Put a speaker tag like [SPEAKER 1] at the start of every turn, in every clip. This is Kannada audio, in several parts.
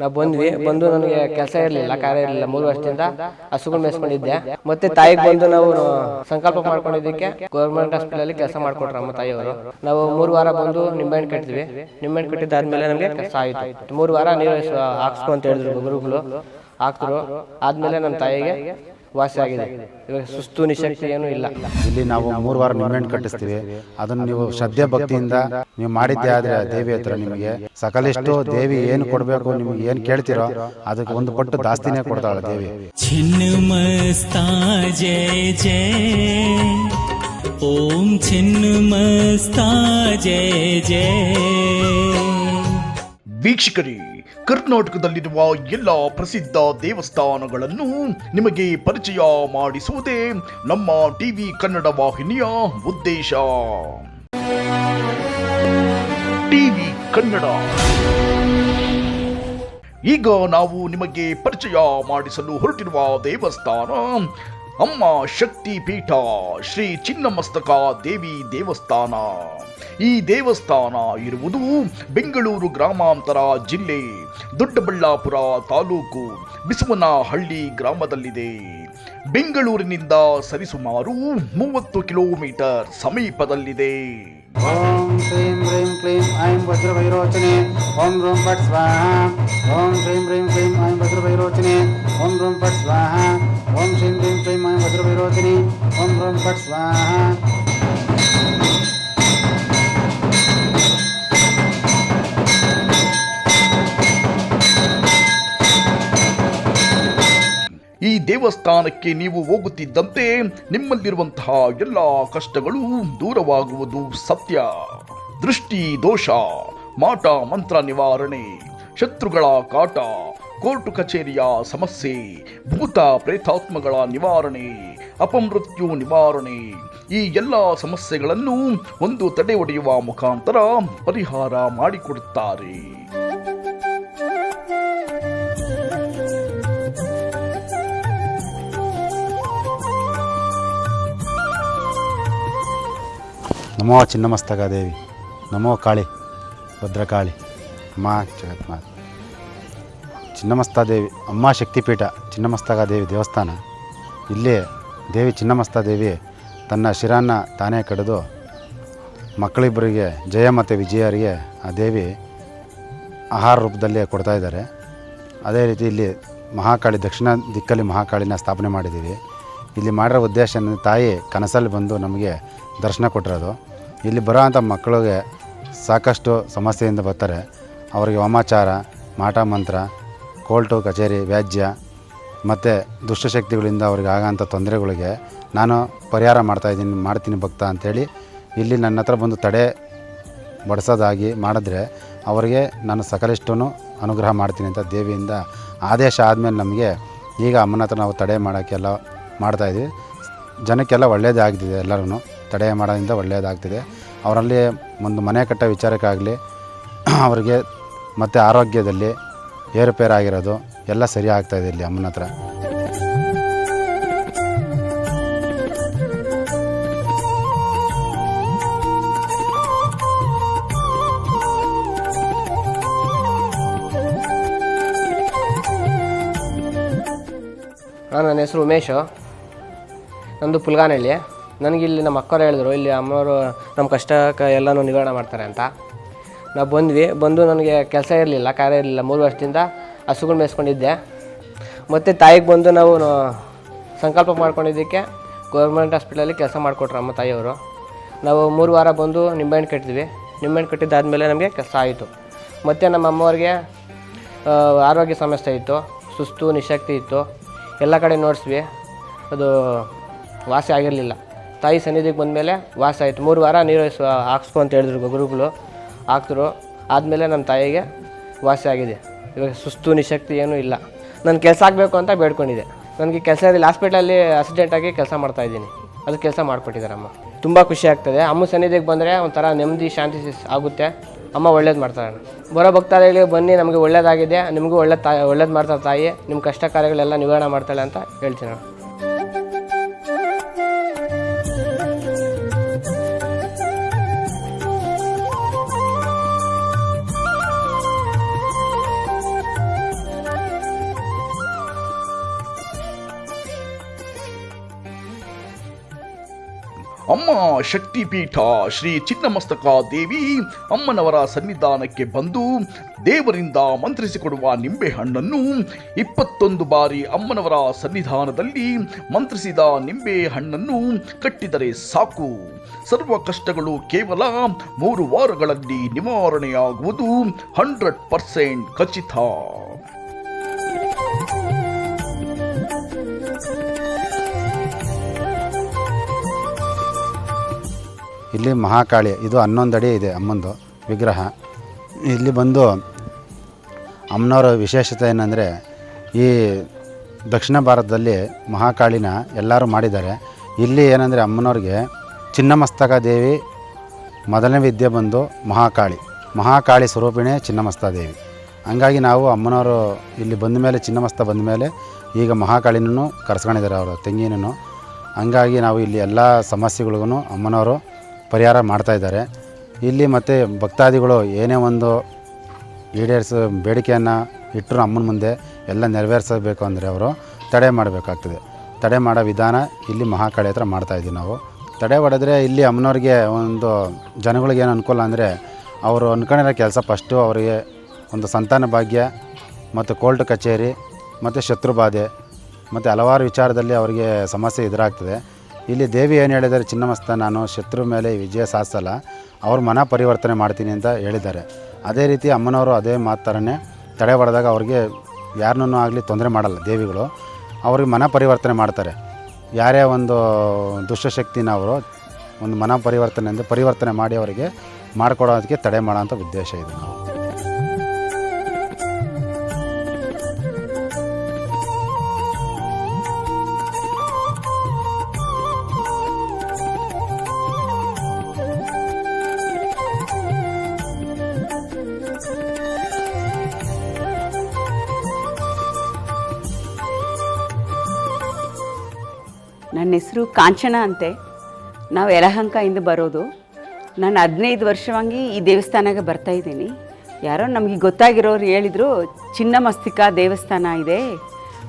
[SPEAKER 1] ನಾವು ಬಂದ್ವಿ ಬಂದು ನನಗೆ ಕೆಲಸ ಇರಲಿಲ್ಲ ಕಾರ್ಯ ಇರಲಿಲ್ಲ ಮೂರು ವರ್ಷದಿಂದ ಹಸುಗಳು ಮೇಯಿಸ್ಕೊಂಡಿದ್ದೆ ಮತ್ತೆ ತಾಯಿಗೆ ಬಂದು ನಾವು ಸಂಕಲ್ಪ ಮಾಡ್ಕೊಂಡಿದ್ದಕ್ಕೆ ಗೌರ್ಮೆಂಟ್ ಹಾಸ್ಪಿಟಲ್ ಕೆಲಸ ಮಾಡ್ಕೊಟ್ರು ನಮ್ಮ ತಾಯಿಯವರು. ನಾವು ಮೂರು ವಾರ ಬಂದು ನಿಂಬೆಹಣ್ಣು ಕಟ್ಟಿದ್ವಿ ನಿಂಬೆಹಣ್ಣು ಕಟ್ಟಿದ್ದಾದ್ಮೇಲೆ ನಮಗೆ ಕೆಲಸ ಆಯಿತು. ಮೂರು ವಾರ ನೀರು ಹಾಕ್ಸ್ಕೊ ಅಂತ ಹೇಳಿದ್ರು ಗುರುಗಳು. ಹಾಕ್ತರು ಆದ್ಮೇಲೆ ನಮ್ಮ ತಾಯಿಗೆ ವಾಸಿ ಆಗಿದೆ ಇವಾಗ ಸುಸ್ತು ನಿಶಕ್ತಿ ಏನೂ ಇಲ್ಲ
[SPEAKER 2] ಇಲ್ಲಿ ನಾವು ಮೂರು ವಾರ ನಿಂಬೆಹಣ್ಣು ಕಟ್ಟಿಸ್ತೀವಿ ಅದನ್ನು ನೀವು ಶ್ರದ್ಧೆ ಭಕ್ತಿಯಿಂದ ನೀವು ಮಾಡಿದ್ದೆ ಆದ್ರೆ ದೇವಿ ಹತ್ರ ನಿಮಗೆ ಸಕಲಿಷ್ಟು ದೇವಿ ಏನು ಕೊಡಬೇಕು ನಿಮಗೆ ಏನು ಕೇಳ್ತೀರೋ ಅದಕ್ಕೆ ಒಂದು ಪಟ್ಟು ಜಾಸ್ತಿನೇ ಕೊಡ್ತಾಳೆ ದೇವಿ
[SPEAKER 3] छिन्नमस्ता जय जय ॐ छिन्नमस्ता जय जय
[SPEAKER 4] ವೀಕ್ಷಕರೇ ಕರ್ನಾಟಕದಲ್ಲಿರುವ ಎಲ್ಲ ಪ್ರಸಿದ್ಧ ದೇವಸ್ಥಾನಗಳನ್ನು ನಿಮಗೆ ಪರಿಚಯ ಮಾಡಿಸುವುದೇ ನಮ್ಮ ಟಿವಿ ಕನ್ನಡ ವಾಹಿನಿಯ ಉದ್ದೇಶ. ಟಿವಿ ಕನ್ನಡ. ಈಗ ನಾವು ನಿಮಗೆ ಪರಿಚಯ ಮಾಡಿಸಲು ಹೊರಟಿರುವ ದೇವಸ್ಥಾನ ಅಮ್ಮ ಶಕ್ತಿ ಪೀಠ ಶ್ರೀ ಚಿನ್ನಮಸ್ತಕ ದೇವಿ ದೇವಸ್ಥಾನ. ಈ ದೇವಸ್ಥಾನ ಇರುವುದು ಬೆಂಗಳೂರು ಗ್ರಾಮಾಂತರ ಜಿಲ್ಲೆ, ದೊಡ್ಡಬಳ್ಳಾಪುರ ತಾಲೂಕು ಬಿಸುವನಹಳ್ಳಿ ಗ್ರಾಮದಲ್ಲಿದೆ. ಬೆಂಗಳೂರಿನಿಂದ ಸರಿಸುಮಾರು ಮೂವತ್ತು ಕಿಲೋಮೀಟರ್ ಸಮೀಪದಲ್ಲಿದೆ.
[SPEAKER 2] ಓಂ ಶ್ರೀಂ ಹ್ರೀಂ ಕ್ಲೀಂ ಐಂ ವಜ್ರಭೈರೋಚನೆ ಓಂ ರೂಂ ಪಟ್ ಸ್ವಾಹ. ಓಂ ಶ್ರೀಂ ಹ್ರೀಂ ಕ್ಲೀಂ ಐಂ ವಜ್ರಭೈರೋಚನೆ ಓಂ ರೂಂ ಪಟ್ ಸ್ವಾಹ. ಓಂ ಶ್ರೀಂ ಹ್ರೀಂ ಕ್ಲೀಂ ಐಂ ವಜ್ರಭೈರೋಚನೆ ಓಂ ರೂಂ ಪಟ್ ಸ್ವಾಹ.
[SPEAKER 4] ದೇವಸ್ಥಾನಕ್ಕೆ ನೀವು ಹೋಗುತ್ತಿದ್ದಂತೆ ನಿಮ್ಮಲ್ಲಿರುವಂತಹ ಎಲ್ಲ ಕಷ್ಟಗಳು ದೂರವಾಗುವುದು ಸತ್ಯ. ದೃಷ್ಟಿ, ದೋಷ, ಮಾಟ, ಮಂತ್ರ ನಿವಾರಣೆ, ಶತ್ರುಗಳ ಕಾಟ, ಕೋರ್ಟು ಕಚೇರಿಯ ಸಮಸ್ಯೆ, ಭೂತ ಪ್ರೇತಾತ್ಮಗಳ ನಿವಾರಣೆ, ಅಪಮೃತ್ಯು ನಿವಾರಣೆ, ಈ ಎಲ್ಲ ಸಮಸ್ಯೆಗಳನ್ನು ಒಂದು ತಡೆ ಒಡೆಯುವ ಮುಖಾಂತರ ಪರಿಹಾರ ಮಾಡಿಕೊಡುತ್ತಾರೆ.
[SPEAKER 2] ನಮೋ ಚಿನ್ನಮಸ್ತಕ ದೇವಿ, ನಮೋ ಕಾಳಿ, ಭದ್ರಕಾಳಿ, ಅಮ್ಮ ಜಗತ್ಮಾತ. ಚಿನ್ನಮಸ್ತ ದೇವಿ, ಅಮ್ಮ ಶಕ್ತಿಪೀಠ, ಚಿನ್ನಮಸ್ತಕ ದೇವಿ ದೇವಸ್ಥಾನ. ಇಲ್ಲಿ ದೇವಿ ಚಿನ್ನಮಸ್ತ ದೇವಿ ತನ್ನ ಶಿರನ್ನು ತಾನೇ ಕಡಿದು ಮಕ್ಕಳಿಬ್ಬರಿಗೆ, ಜಯ ಮತ್ತು ವಿಜಯರಿಗೆ ಆ ದೇವಿ ಆಹಾರ ರೂಪದಲ್ಲಿ ಕೊಡ್ತಾ ಇದ್ದಾರೆ. ಅದೇ ರೀತಿ ಇಲ್ಲಿ ಮಹಾಕಾಳಿ, ದಕ್ಷಿಣ ದಿಕ್ಕಲ್ಲಿ ಮಹಾಕಾಳಿನ ಸ್ಥಾಪನೆ ಮಾಡಿದ್ದೀವಿ. ಇಲ್ಲಿ ಮಾಡಿರೋ ಉದ್ದೇಶ ತಾಯಿ ಕನಸಲ್ಲಿ ಬಂದು ನಮಗೆ ದರ್ಶನ ಕೊಟ್ಟಿರೋದು. ಇಲ್ಲಿ ಬರೋವಂಥ ಮಕ್ಕಳಿಗೆ ಸಾಕಷ್ಟು ಸಮಸ್ಯೆಯಿಂದ ಬರ್ತಾರೆ. ಅವರಿಗೆ ವಾಮಾಚಾರ, ಮಾಟ ಮಂತ್ರ, ಕೋರ್ಟು, ಕಚೇರಿ, ವ್ಯಾಜ್ಯ ಮತ್ತು ದುಷ್ಟಶಕ್ತಿಗಳಿಂದ ಅವ್ರಿಗೆ ಆಗೋಂಥ ತೊಂದರೆಗಳಿಗೆ ನಾನು ಪರಿಹಾರ ಮಾಡ್ತಾಯಿದ್ದೀನಿ ಮಾಡ್ತೀನಿ ಭಕ್ತ ಅಂಥೇಳಿ ಇಲ್ಲಿ ನನ್ನ ಹತ್ರ ಬಂದು ತಡೆ ಬಡಿಸೋದಾಗಿ ಮಾಡಿದ್ರೆ ಅವರಿಗೆ ನಾನು ಸಕಲಿಷ್ಟು ಅನುಗ್ರಹ ಮಾಡ್ತೀನಿ ಅಂತ ದೇವಿಯಿಂದ ಆದೇಶ ಆದಮೇಲೆ ನಮಗೆ ಈಗ ಅಮ್ಮನ ಹತ್ರ ನಾವು ತಡೆ ಮಾಡೋಕ್ಕೆಲ್ಲ ಮಾಡ್ತಾಯಿದ್ವಿ ಜನಕ್ಕೆಲ್ಲ ಒಳ್ಳೆಯದೇ ಆಗ್ತಿದೆ ಎಲ್ಲರೂ ತಡೆ ಮಾಡೋದ್ರಿಂದ ಒಳ್ಳೆಯದಾಗ್ತಿದೆ ಅವರಲ್ಲಿ ಒಂದು ಮನೆ ಕಟ್ಟೋ ವಿಚಾರಕ್ಕಾಗಲಿ, ಅವರಿಗೆ ಮತ್ತು ಆರೋಗ್ಯದಲ್ಲಿ ಏರುಪೇರಾಗಿರೋದು ಎಲ್ಲ ಸರಿ ಆಗ್ತಾಯಿದೆ ಇಲ್ಲಿ ಅಮ್ಮನ ಹತ್ರ.
[SPEAKER 1] ನಾನು ನನ್ನ ಹೆಸರು ಉಮೇಶು. ನಂದು ಪುಲ್ಗಾನಹಳ್ಳಿ. ನನಗೆ ಇಲ್ಲಿ ನಮ್ಮ ಅಕ್ಕವ್ರು ಹೇಳಿದ್ರು, ಇಲ್ಲಿ ಅಮ್ಮವರು ನಮ್ಮ ಕಷ್ಟಕ್ಕೆ ಎಲ್ಲನೂ ನಿವಾರಣೆ ಮಾಡ್ತಾರೆ ಅಂತ. ನಾವು ಬಂದ್ವಿ, ಬಂದು ನನಗೆ ಕೆಲಸ ಇರಲಿಲ್ಲ, ಕಾರ್ಯ ಇರಲಿಲ್ಲ. ಮೂರು ವರ್ಷದಿಂದ ಹಸುಗಳು ಮೇಯಿಸ್ಕೊಂಡಿದ್ದೆ. ಮತ್ತು ತಾಯಿಗೆ ಬಂದು ನಾವು ಸಂಕಲ್ಪ ಮಾಡ್ಕೊಂಡಿದ್ದಕ್ಕೆ ಗೌರ್ಮೆಂಟ್ ಹಾಸ್ಪಿಟಲಲ್ಲಿ ಕೆಲಸ ಮಾಡಿಕೊಟ್ರು ಅಮ್ಮ ತಾಯಿಯವರು. ನಾವು ಮೂರು ವಾರ ಬಂದು ನಿಂಬೆಹಣ್ಣು ಕಟ್ಟಿದ್ವಿ. ನಿಂಬೆಹಣ್ಣು ಕಟ್ಟಿದ್ದಾದಮೇಲೆ ನಮಗೆ ಕೆಲಸ ಆಯಿತು. ಮತ್ತು ನಮ್ಮ ಅಮ್ಮವ್ರಿಗೆ ಆರೋಗ್ಯ ಸಮಸ್ಯೆ ಇತ್ತು, ಸುಸ್ತು, ನಿಶಕ್ತಿ ಇತ್ತು. ಎಲ್ಲ ಕಡೆ ನೋಡಿಸ್ವಿ. ಅದು ವಾಸಿ ಆಗಿರಲಿಲ್ಲ. ತಾಯಿ ಸನ್ನಿಧಿಗೆ ಬಂದಮೇಲೆ ವಾಸ ಆಯಿತು. ಮೂರು ವಾರ ನೀರು ಹಾಕ್ಸ್ಕೊ ಅಂತ ಹೇಳಿದ್ರು ಗುರುಗಳು ಹಾಕ್ತರು ಆದಮೇಲೆ ನಮ್ಮ ತಾಯಿಗೆ ವಾಸ ಆಗಿದೆ. ಇವಾಗ ಸುಸ್ತು, ನಿಶಕ್ತಿ ಏನೂ ಇಲ್ಲ. ನಾನು ಕೆಲಸ ಆಗಬೇಕು ಅಂತ ಬೇಡ್ಕೊಂಡಿದ್ದೆ. ನನಗೆ ಕೆಲಸ ಇರಲಿಲ್ಲ ಹಾಸ್ಪಿಟಲಲ್ಲಿ ಅಸಿಡೆಂಟಾಗಿ ಕೆಲಸ ಮಾಡ್ತಾಯಿದ್ದೀನಿ ಅದು ಕೆಲಸ ಮಾಡಿಕೊಟ್ಟಿದ್ದಾರಮ್ಮ ತುಂಬ ಖುಷಿ ಆಗ್ತದೆ. ಅಮ್ಮ ಸನ್ನಿಧಿಗೆ ಬಂದರೆ ಒಂಥರ ನೆಮ್ಮದಿ, ಶಾಂತಿ ಆಗುತ್ತೆ. ಅಮ್ಮ ಒಳ್ಳೇದು ಮಾಡ್ತಾರೆ. ಬರೋ ಭಕ್ತಾದಿಗಳಿಗೆ ಬನ್ನಿ, ನಮಗೆ ಒಳ್ಳೇದಾಗಿದೆ. ನಿಮಗೂ ಒಳ್ಳೆ ತಾಯಿ ಒಳ್ಳೇದು ಮಾಡ್ತಾರೆ ತಾಯಿ. ನಿಮ್ಮ ಕಷ್ಟ ಕಾರ್ಯಗಳೆಲ್ಲ ನಿವಾರಣೆ ಮಾಡ್ತಾಳೆ ಅಂತ ಹೇಳ್ತೀನಿ
[SPEAKER 4] ಅಮ್ಮ ಶಕ್ತಿಪೀಠ ಶ್ರೀ ಚಿನ್ನಮಸ್ತಕ ದೇವಿ ಅಮ್ಮನವರ ಸನ್ನಿಧಾನಕ್ಕೆ ಬಂದು ದೇವರಿಂದ ಮಂತ್ರಿಸಿಕೊಡುವ ನಿಂಬೆಹಣ್ಣನ್ನು ಇಪ್ಪತ್ತೊಂದು ಬಾರಿ ಅಮ್ಮನವರ ಸನ್ನಿಧಾನದಲ್ಲಿ ಮಂತ್ರಿಸಿದ ನಿಂಬೆ ಹಣ್ಣನ್ನು ಕಟ್ಟಿದರೆ ಸಾಕು. ಸರ್ವ ಕಷ್ಟಗಳು ಕೇವಲ ಮೂರು ವಾರಗಳಲ್ಲಿ ನಿವಾರಣೆಯಾಗುವುದು ಹಂಡ್ರೆಡ್ ಪರ್ಸೆಂಟ್ ಖಚಿತ.
[SPEAKER 2] ಇಲ್ಲಿ ಮಹಾಕಾಳಿ, ಇದು ಹನ್ನೊಂದು ಅಡಿ ಇದೆ ಅಮ್ಮಂದು ವಿಗ್ರಹ. ಇಲ್ಲಿ ಬಂದು ಅಮ್ಮನವರ ವಿಶೇಷತೆ ಏನಂದರೆ, ಈ ದಕ್ಷಿಣ ಭಾರತದಲ್ಲಿ ಮಹಾಕಾಳಿನ ಎಲ್ಲರೂ ಮಾಡಿದ್ದಾರೆ. ಇಲ್ಲಿ ಏನಂದರೆ ಅಮ್ಮನವ್ರಿಗೆ ಚಿನ್ನಮಸ್ತಕ ದೇವಿ ಮೊದಲನೇ ವಿದ್ಯೆ ಬಂದು ಮಹಾಕಾಳಿ. ಮಹಾಕಾಳಿ ಸ್ವರೂಪಿಣೆ ಚಿನ್ನಮಸ್ತ ದೇವಿ. ಹಂಗಾಗಿ ನಾವು ಅಮ್ಮನವರು ಇಲ್ಲಿ ಬಂದ ಮೇಲೆ, ಚಿನ್ನಮಸ್ತ ಬಂದ ಮೇಲೆ ಈಗ ಮಹಾಕಾಳಿನೂ ಕರೆಸ್ಕೊಂಡಿದ್ದಾರೆ ಅವರು ತೆಂಗಿನೂ ಹಂಗಾಗಿ ನಾವು ಇಲ್ಲಿ ಎಲ್ಲ ಸಮಸ್ಯೆಗಳಿಗೂ ಅಮ್ಮನವರು ಪರಿಹಾರ ಮಾಡ್ತಾಯಿದ್ದಾರೆ ಇಲ್ಲಿ ಮತ್ತು ಭಕ್ತಾದಿಗಳು ಏನೇ ಒಂದು ಈಡೇರಿಸ, ಬೇಡಿಕೆಯನ್ನು ಇಟ್ಟರು ಅಮ್ಮನ ಮುಂದೆ ಎಲ್ಲ ನೆರವೇರಿಸಬೇಕು ಅಂದರೆ ಅವರು ತಡೆ ಮಾಡಬೇಕಾಗ್ತದೆ. ತಡೆ ಮಾಡೋ ವಿಧಾನ ಇಲ್ಲಿ ಮಹಾಕಾಳಿ ಹತ್ರ ಮಾಡ್ತಾಯಿದ್ದೀವಿ ನಾವು. ತಡೆ ಹೊಡೆದ್ರೆ ಇಲ್ಲಿ ಅಮ್ಮನವ್ರಿಗೆ ಒಂದು ಜನಗಳಿಗೆ ಏನು ಅನುಕೂಲ ಅಂದರೆ ಅವರು ಅನ್ಕೊಂಡಿರೋ ಕೆಲಸ ಫಸ್ಟು ಅವರಿಗೆ ಒಂದು ಸಂತಾನ ಭಾಗ್ಯ ಮತ್ತು ಕೋರ್ಟ್ ಕಚೇರಿ ಮತ್ತು ಶತ್ರುಬಾಧೆ ಮತ್ತು ಹಲವಾರು ವಿಚಾರದಲ್ಲಿ ಅವರಿಗೆ ಸಮಸ್ಯೆ ಎದುರಾಗ್ತದೆ. ಇಲ್ಲಿ ದೇವಿ ಏನು ಹೇಳಿದ್ದಾರೆ ಚಿನ್ನಮಸ್ತ ನಾನು, ಶತ್ರು ಮೇಲೆ ವಿಜಯ ಸಾಧಿಸಲ್ಲ ಅವ್ರ ಮನ ಪರಿವರ್ತನೆ ಮಾಡ್ತೀನಿ ಅಂತ ಹೇಳಿದ್ದಾರೆ. ಅದೇ ರೀತಿ ಅಮ್ಮನವರು ಅದೇ ಮಾತು ತಡೆ ಹೊಡೆದಾಗ ಅವ್ರಿಗೆ ಯಾರನ್ನೂ ಆಗಲಿ ತೊಂದರೆ ಮಾಡಲ್ಲ ದೇವಿಗಳು. ಅವ್ರಿಗೆ ಮನ ಪರಿವರ್ತನೆ ಮಾಡ್ತಾರೆ. ಯಾರೇ ಒಂದು ದುಷ್ಟಶಕ್ತಿನ ಅವರು ಒಂದು ಮನ ಪರಿವರ್ತನೆ ಅಂದರೆ ಪರಿವರ್ತನೆ ಮಾಡಿ ಅವರಿಗೆ ಮಾಡಿಕೊಡೋದಕ್ಕೆ ತಡೆ ಮಾಡೋಂಥ ಉದ್ದೇಶ ಇದೆ ನಾವು.
[SPEAKER 5] ನನ್ನ ಹೆಸರು ಕಾಂಚನ ಅಂತೆ. ನಾವು ಯಲಹಂಕದಿಂದ ಬರೋದು. ನಾನು ಹದಿನೈದು ವರ್ಷವಾಗಿ ಈ ದೇವಸ್ಥಾನಕ್ಕೆ ಬರ್ತಾ ಇದ್ದೀನಿ. ಯಾರೋ ನಮಗೆ ಗೊತ್ತಾಗಿರೋರು ಹೇಳಿದರು, ಚಿನ್ನಮಸ್ತಿಕಾ ದೇವಸ್ಥಾನ ಇದೆ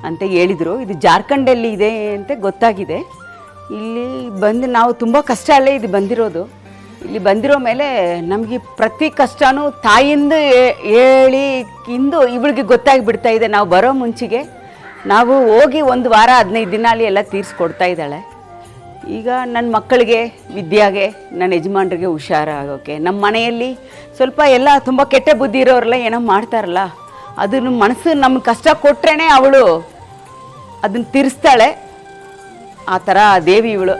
[SPEAKER 5] ಅಂತ ಹೇಳಿದರು. ಇದು ಜಾರ್ಖಂಡಲ್ಲಿ ಇದೆ ಅಂತ ಗೊತ್ತಾಗಿದೆ. ಇಲ್ಲಿ ಬಂದು ನಾವು ತುಂಬ ಕಷ್ಟ ಅಲ್ಲೇ ಇದು ಬಂದಿರೋದು. ಇಲ್ಲಿ ಬಂದಿರೋ ಮೇಲೆ ನಮಗೆ ಪ್ರತಿ ಕಷ್ಟನೂ ತಾಯಿಂದ ಹೇಳಿಕಿಂದು ಇವಳಿಗೆ ಗೊತ್ತಾಗಿ ಬಿಡ್ತಾ ಇದೆ. ನಾವು ಬರೋ ಮುಂಚೆಗೆ ನಾವು ಹೋಗಿ ಒಂದು ವಾರ, ಹದಿನೈದು ದಿನ ಅಲ್ಲಿ ಎಲ್ಲ ತೀರಿಸ್ಕೊಡ್ತಾ ಇದ್ದಾಳೆ. ಈಗ ನನ್ನ ಮಕ್ಕಳಿಗೆ, ವಿದ್ಯಾಗೆ ನನ್ನ ಯಜಮಾನ್ರಿಗೆ ಹುಷಾರಾಗೋಕ್ಕೆ ನಮ್ಮ ಮನೆಯಲ್ಲಿ ಸ್ವಲ್ಪ ಎಲ್ಲ ತುಂಬ ಕೆಟ್ಟ ಬುದ್ಧಿ ಇರೋರೆಲ್ಲ ಏನೋ ಮಾಡ್ತಾರಲ್ಲ, ಅದನ್ನು ಮನಸ್ಸು ನಮ್ಗೆ ಕಷ್ಟ ಕೊಟ್ರೇ ಅವಳು ಅದನ್ನು ತೀರಿಸ್ತಾಳೆ. ಆ ಥರ ದೇವಿ ಇವಳು.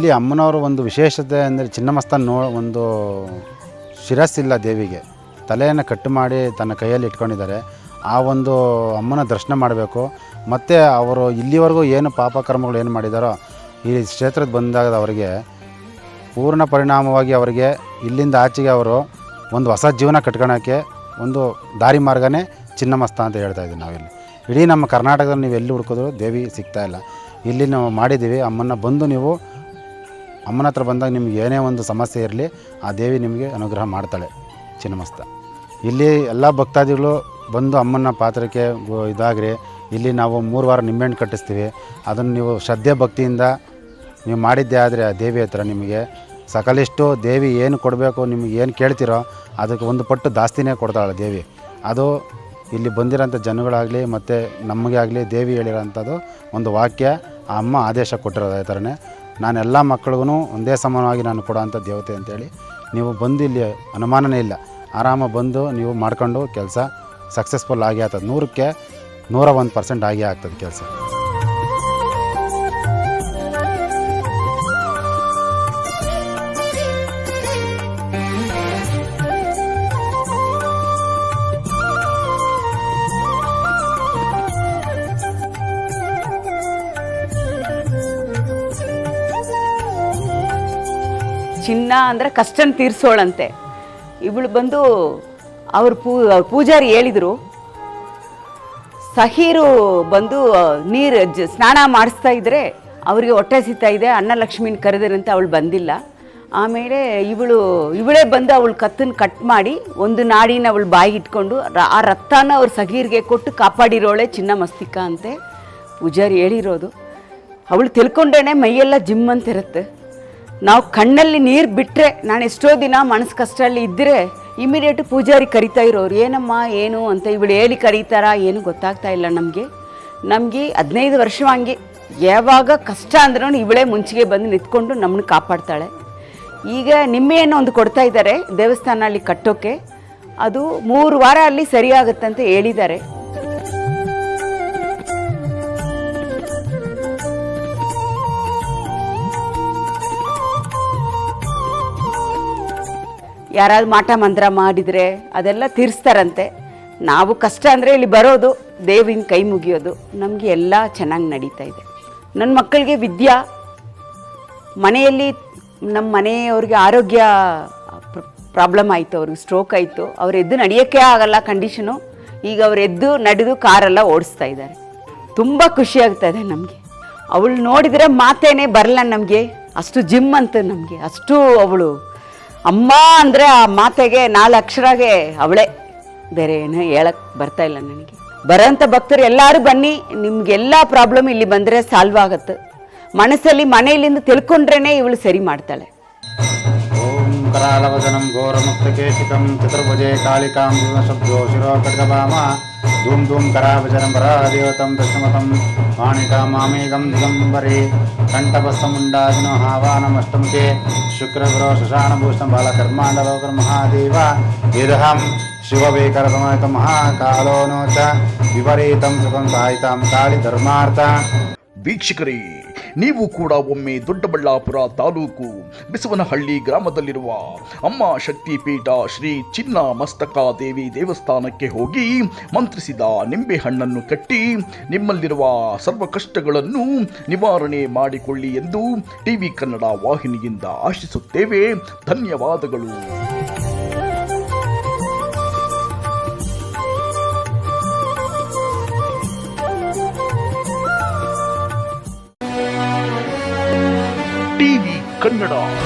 [SPEAKER 2] ಇಲ್ಲಿ ಅಮ್ಮನವರು ಒಂದು ವಿಶೇಷತೆ ಅಂದರೆ ಚಿನ್ನಮಸ್ತ ನೋ ಒಂದು ಶಿರಸ್ಸಿಲ್ಲ ದೇವಿಗೆ. ತಲೆಯನ್ನು ಕಟ್ಟು ಮಾಡಿ ತನ್ನ ಕೈಯಲ್ಲಿ ಇಟ್ಕೊಂಡಿದ್ದಾರೆ. ಆ ಒಂದು ಅಮ್ಮನ ದರ್ಶನ ಮಾಡಬೇಕು. ಮತ್ತು ಅವರು ಇಲ್ಲಿವರೆಗೂ ಏನು ಪಾಪಕರ್ಮಗಳು ಏನು ಮಾಡಿದಾರೋ ಈ ಕ್ಷೇತ್ರಕ್ಕೆ ಬಂದಾಗ ಅವರಿಗೆ ಪೂರ್ಣ ಪರಿಣಾಮವಾಗಿ ಅವರಿಗೆ ಇಲ್ಲಿಂದ ಆಚೆಗೆ ಅವರು ಒಂದು ಹೊಸ ಜೀವನ ಕಟ್ಕೊಳೋಕ್ಕೆ ಒಂದು ದಾರಿ ಮಾರ್ಗನೇ ಚಿನ್ನಮಸ್ತ ಅಂತ ಹೇಳ್ತಾ ಇದ್ದೀವಿ ನಾವಿಲ್ಲಿ. ಇಡೀ ನಮ್ಮ ಕರ್ನಾಟಕದಲ್ಲಿ ನೀವು ಎಲ್ಲಿ ಹುಡುಕಿದ್ರು ದೇವಿ ಸಿಗ್ತಾ ಇಲ್ಲ. ಇಲ್ಲಿ ನಾವು ಮಾಡಿದ್ದೀವಿ. ಅಮ್ಮನ್ನ ಬಂದು ನೀವು ಅಮ್ಮನ ಹತ್ರ ಬಂದಾಗ ನಿಮ್ಗೆ ಏನೇ ಒಂದು ಸಮಸ್ಯೆ ಇರಲಿ, ಆ ದೇವಿ ನಿಮಗೆ ಅನುಗ್ರಹ ಮಾಡ್ತಾಳೆ. ಚಿನ್ನಮಸ್ತ. ಇಲ್ಲಿ ಎಲ್ಲ ಭಕ್ತಾದಿಗಳು ಬಂದು ಅಮ್ಮನ ಪಾತ್ರಕ್ಕೆ ಇದಾಗ್ರಿ. ಇಲ್ಲಿ ನಾವು ಮೂರು ವಾರ ನಿಂಬೆಹಣ್ಣು ಕಟ್ಟಿಸ್ತೀವಿ. ಅದನ್ನು ನೀವು ಶ್ರದ್ಧೆ ಭಕ್ತಿಯಿಂದ ನೀವು ಮಾಡಿದ್ದೇ ಆದರೆ ಆ ದೇವಿ ಹತ್ರ ನಿಮಗೆ. ಸಕಲಿಷ್ಟು ದೇವಿ ಏನು ಕೊಡಬೇಕು, ನಿಮಗೆ ಏನು ಕೇಳ್ತಿರೋ, ಅದಕ್ಕೆ ಒಂದು ಪಟ್ಟು ಜಾಸ್ತಿನೇ ಕೊಡ್ತಾಳೆ ದೇವಿ. ಅದು ಇಲ್ಲಿ ಬಂದಿರೋಂಥ ಜನಗಳಾಗಲಿ ಮತ್ತು ನಮಗೆ ಆಗಲಿ ದೇವಿ ಹೇಳಿರೋಂಥದ್ದು ಒಂದು ವಾಕ್ಯ, ಆ ಅಮ್ಮ ಆದೇಶ ಕೊಟ್ಟಿರೋದು ಆ ಥರನೇ. ನಾನು ಎಲ್ಲ ಮಕ್ಳಿಗೂ ಒಂದೇ ಸಮಾನವಾಗಿ ನಾನು ಕೊಡೋಂಥ ದೇವತೆ ಅಂತೇಳಿ ನೀವು ಬಂದು ಇಲ್ಲಿ ಅನುಮಾನನೇ ಇಲ್ಲ. ಆರಾಮ ಬಂದು ನೀವು ಮಾಡ್ಕೊಂಡು ಕೆಲಸ ಸಕ್ಸಸ್ಫುಲ್ ಆಗಿ ಆಗ್ತದೆ. ನೂರಕ್ಕೆ ನೂರ ಒಂದು ಪರ್ಸೆಂಟ್ ಆಗೇ ಆಗ್ತದೆ ಕೆಲಸ.
[SPEAKER 5] ಚಿನ್ನ ಅಂದರೆ ಕಷ್ಟನ ತೀರಿಸೋಳಂತೆ. ಇವಳು ಬಂದು ಅವ್ರ ಪೂ ಪೂಜಾರಿ ಹೇಳಿದರು, ಸಹೀರು ಬಂದು ನೀರು ಜ, ಸ್ನಾನ ಮಾಡಿಸ್ತಾ ಇದ್ದರೆ ಅವರಿಗೆ ಹೊಟ್ಟೆ ಸಿಗ್ತಾ ಇದೆ ಅನ್ನಲಕ್ಷ್ಮಿನ ಕರೆದಿರಂತೆ ಅವಳು ಬಂದಿಲ್ಲ. ಆಮೇಲೆ ಇವಳು, ಇವಳೇ ಬಂದು ಅವಳು ಕತ್ತನ್ನು ಕಟ್ ಮಾಡಿ ಒಂದು ನಾಡಿನ ಅವಳು ಬಾಯಿಗೆ ಇಟ್ಕೊಂಡು ಆ ರಕ್ತನ ಅವ್ರ ಸಹೀರಿಗೆ ಕೊಟ್ಟು ಕಾಪಾಡಿರೋಳೆ ಚಿನ್ನ ಮಸ್ತಿಕ ಅಂತೆ ಪೂಜಾರಿ ಹೇಳಿರೋದು. ಅವಳು ತಿಳ್ಕೊಂಡೇನೆ ಮೈಯೆಲ್ಲ ಜಿಮ್ ಅಂತಿರುತ್ತೆ ನಾವು ಕಣ್ಣಲ್ಲಿ ನೀರು ಬಿಟ್ಟರೆ ನಾನು ಎಷ್ಟೋ ದಿನ ಮನಸ್ಸು ಕಷ್ಟಲ್ಲಿ ಇದ್ದರೆ ಇಮಿಡಿಯೇಟ್ ಪೂಜಾರಿ ಕರಿತಾ ಇರೋರು, ಏನಮ್ಮ, ಏನು? ಅಂತ ಇವಳು ಹೇಳಿ ಕರೀತಾರ, ಏನು ಗೊತ್ತಾಗ್ತಾ ಇಲ್ಲ ನಮಗೆ. ನಮಗೆ ಹದಿನೈದು ವರ್ಷವಾಗಿ ಯಾವಾಗ ಕಷ್ಟ ಅಂದ್ರೂ ಇವಳೇ ಮುಂಚೆಗೆ ಬಂದು ನಿಂತ್ಕೊಂಡು ನಮ್ಮನ್ನ ಕಾಪಾಡ್ತಾಳೆ. ಈಗ ನಿಮ್ಮೆಯನ್ನು ಒಂದು ಕೊಡ್ತಾ ಇದ್ದಾರೆ ದೇವಸ್ಥಾನ ಅಲ್ಲಿ ಕಟ್ಟೋಕ್ಕೆ ಅದು ಮೂರು ವಾರ ಅಲ್ಲಿ ಸರಿಯಾಗುತ್ತಂತ ಹೇಳಿದ್ದಾರೆ. ಯಾರಾದ್ರು ಮಾಟ ಮಂತ್ರ ಮಾಡಿದರೆ ಅದೆಲ್ಲ ತೀರಿಸ್ತಾರಂತೆ. ನಾವು ಕಷ್ಟ ಅಂದರೆ ಇಲ್ಲಿ ಬರೋದು ದೇವಿನ ಕೈ ಮುಗಿಯೋದು. ನಮಗೆ ಎಲ್ಲ ಚೆನ್ನಾಗಿ ನಡೀತಾ ಇದೆ. ನನ್ನ ಮಕ್ಕಳಿಗೆ ವಿದ್ಯಾ, ಮನೆಯಲ್ಲಿ ನಮ್ಮ ಮನೆಯವ್ರಿಗೆ ಆರೋಗ್ಯ ಪ್ರಾಬ್ಲಮ್ ಆಯಿತು, ಅವ್ರಿಗೆ ಸ್ಟ್ರೋಕ್ ಆಯಿತು. ಅವ್ರು ಎದ್ದು ನಡೆಯೋಕ್ಕೆ ಆಗಲ್ಲ ಕಂಡೀಷನು ಈಗ ಅವ್ರು ಎದ್ದು ನಡೆದು ಕಾರೆಲ್ಲ ಓಡಿಸ್ತಾ ಇದ್ದಾರೆ. ತುಂಬ ಆಗ್ತಾ ಇದೆ ನಮಗೆ. ಅವಳು ನೋಡಿದರೆ ಮಾತೇನೆ ಬರಲ್ಲ ನಮಗೆ? ಅಷ್ಟು ಜಿಮ್ ಅಂತ ನಮಗೆ. ಅಷ್ಟು ಅವಳು ಅಮ್ಮ ಅಂದರೆ ಆ ಮಾತೆಗೆ ನಾಲ್ಕು ಅಕ್ಷರಾಗೆ ಅವಳೆ. ಬೇರೆ ಏನೋ ಹೇಳಕ್ಕೆ ಬರ್ತಾ ಇಲ್ಲ ನನಗೆ. ಬರೋಂಥ ಭಕ್ತರು ಎಲ್ಲರೂ ಬನ್ನಿ, ನಿಮಗೆಲ್ಲ ಪ್ರಾಬ್ಲಮ್ ಇಲ್ಲಿ ಬಂದರೆ ಸಾಲ್ವ್ ಆಗುತ್ತೆ. ಮನಸ್ಸಲ್ಲಿ ಮನೆಯಲ್ಲಿಂದ ತಿಳ್ಕೊಂಡ್ರೇ ಇವಳು ಸರಿ ಮಾಡ್ತಾಳೆ.
[SPEAKER 2] करालवचनं घोरमुक्तकेशिकं चतुर्भुजे कालिकां विमशब्दो शिरोकटकपाम धूं धूं करावचनं परादेवतं दशमतं माणिकां मामेकं दिगम्बरे कण्ठपस्थमुण्डादिनोहावानमष्टमुखे शुक्रगुरो शशानभूषणं बालकर्माण्डलोकर् महादेव यदहं शिववेकरसमयकमहाकालो नो च विपरीतं सुखं सायितां कालिधर्मार्थ
[SPEAKER 4] ವೀಕ್ಷಕರೇ, ನೀವು ಕೂಡ ಒಮ್ಮೆ ದೊಡ್ಡಬಳ್ಳಾಪುರ ತಾಲೂಕು ಬಿಸವನಹಳ್ಳಿ ಗ್ರಾಮದಲ್ಲಿರುವ ಅಮ್ಮ ಶಕ್ತಿ ಪೀಠ ಶ್ರೀ ಚಿನ್ನ ಮಸ್ತಕ ದೇವಿ ದೇವಸ್ಥಾನಕ್ಕೆ ಹೋಗಿ ಮಂತ್ರಿಸಿದ ನಿಂಬೆಹಣ್ಣನ್ನು ಕಟ್ಟಿ ನಿಮ್ಮಲ್ಲಿರುವ ಸರ್ವ ಕಷ್ಟಗಳನ್ನು ನಿವಾರಣೆ ಮಾಡಿಕೊಳ್ಳಿ ಎಂದು ಟಿವಿ ಕನ್ನಡ ವಾಹಿನಿಯಿಂದ ಆಶಿಸುತ್ತೇವೆ. ಧನ್ಯವಾದಗಳು. ಟಿವಿ ಕನ್ನಡ